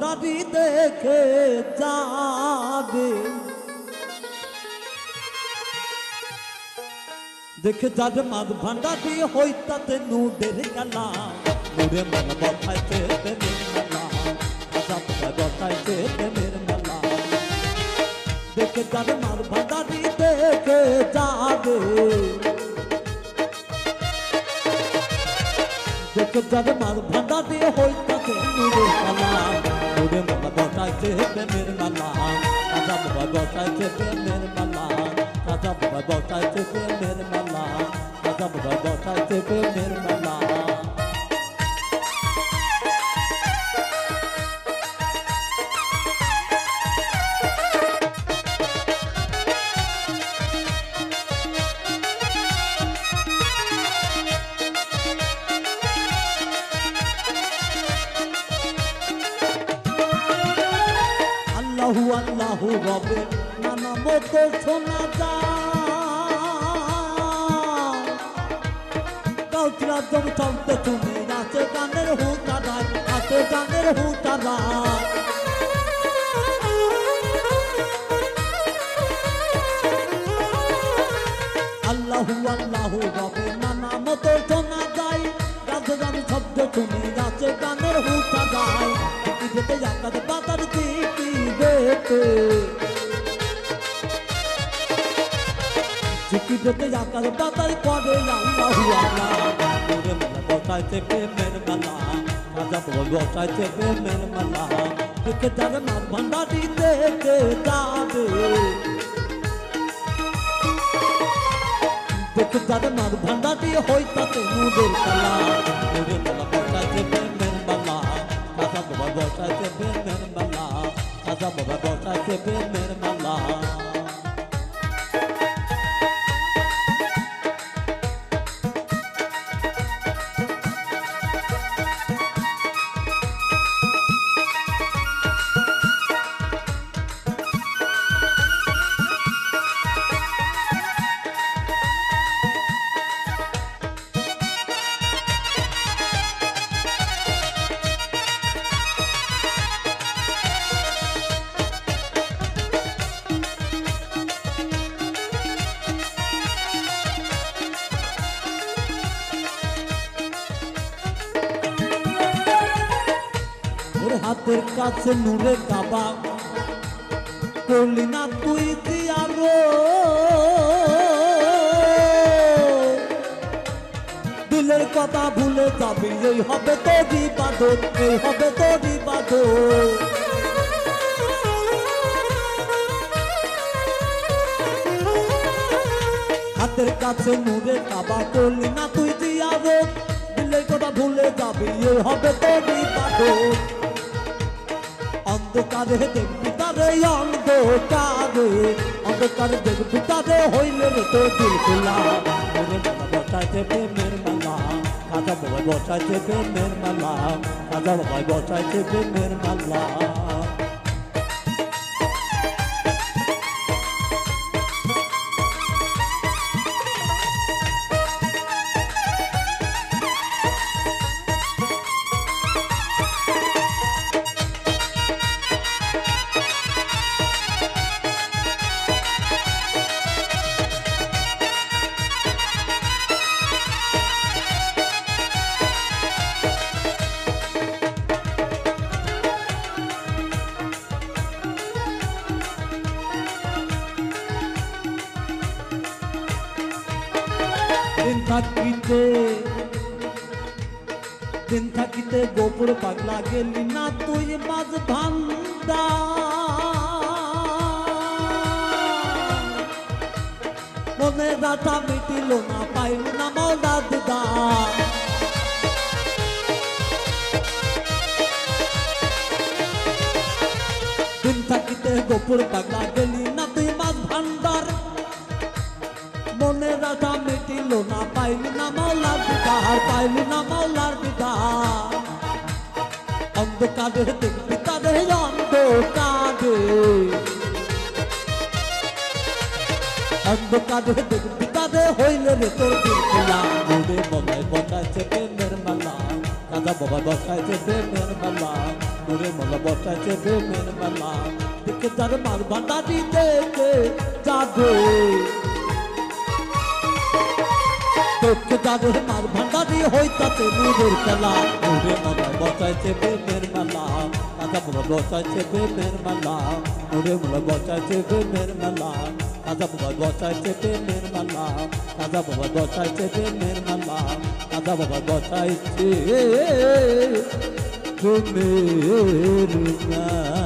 ভান্ডারি দেখে যাবে। দেখে যাবে মাছ ভান্ডারি হইতাতে নুডের খেলা নুরে মন বসাইছে প্রেমের মেলা বসাইছে প্রেমের মেলা দেখে যাবে মাছ ভান্ডারি দেখে যাবে। দেখে যাবে মার ভান্ডা দিয়ে হইতাছে নুরে কালা নুরে মালা বসাইছে প্রেমের মালা। রাজা বাবা বসাইছে প্রেমের মালা। রাজা বাবা বসাইছে প্রেমের মালা। রাজা বাবা বসাইছে প্রেমের মালা। আল্লাহু রবে নানা মতো শোনা কাউচিরা জম চলতে তুমি নাচে গানের হুতারায় নাচে গানের হুতারায় আল্লাহু আল্লাহু রবে, নানা মতো শোনা যায়। গাছে গানে শব্দ শুনে গাছে গানের হুতা যায় চিঠি যেতে জাকাত পাতার চিঠি যেতে চিঠি যেতে জাকাত পাতার পরে আল্লাহু আল্লাহ ওরে মেলা বসাইছে প্রেমের মেলা রাজা বল বসাইছে প্রেমের মেলা দেখে যাবে মাছ ভান্ডারি দেখে যাবে দেখে যাবে মার ভান্ডাটি হইতাতে মুদের কালা মুদের কালা বসাইছে প্রেমের বালা রাজা বাবা বসাইছে প্রেমের বালা রাজা বাবা বসাইছে প্রেমের বালা ওর হাতের কাছে নূরে কাবা। করলি না, তুই দিয়ারো দিলের কথা ভুলে যাবি, এই হবে তোরই বাদর এই হবে তোরই বাদর হাতের কাছে নূরে কাবা করলি না, তুই দিয়ারো দিলের কথা ভুলে যাবি, এই হবে তোরই বাদর অন্ধকারে দেখবি তারে, অন্ধকারে। অন্ধকারে দেখবি তারে, হইলে তো দিল খোলা। ওরে বাবা, বসাইছে প্রেমের মালা। রাজা বাবা, বসাইছে প্রেমের মালা। রাজা বাবা, বসাইছে প্রেমের মালা। দিন থাকিতে দিন থাকিতে গোপুর পাগলা গেলি না তুই মাঝ ভান্দা মনে দাতা মিটিল না, পাইল না মৌলা দিদা। দিন থাকিতে গোপুর পাগলা গেলি না তুই মাঝ ভান্ডার। আশা মিটিল না, পাইলি না মাওলার দিদার, পাইলি না মাওলার দিদার। অন্ধকারে দেখবি তারে অন্ধকারে। অন্ধকারে দেখবি তারে হইলে রে তোর দিল মোরে মনে বসাইছে প্রেমের মালা, রাজা বাবা বসাইছে প্রেমের মালা। নূরে মালা বসাইছে প্রেমের মেলা, দেখে যার মার ভান্ডারি দেখে যাবে দেখে যাদের মার ভান্ডারি, হইতাছে নূরের খেলা। নূরে মালা বসাইছে প্রেমের মেলা। রাজা মালা বসাইছে প্রেমের মেলা। নূরে মালা বসাইছে প্রেমের মেলা। রাজা বাবা বসাইছে প্রেমের মেলা। রাজা বাবা বসাইছে প্রেমের মেলা। রাজা বাবা বসাইছে প্রেমের মেলা।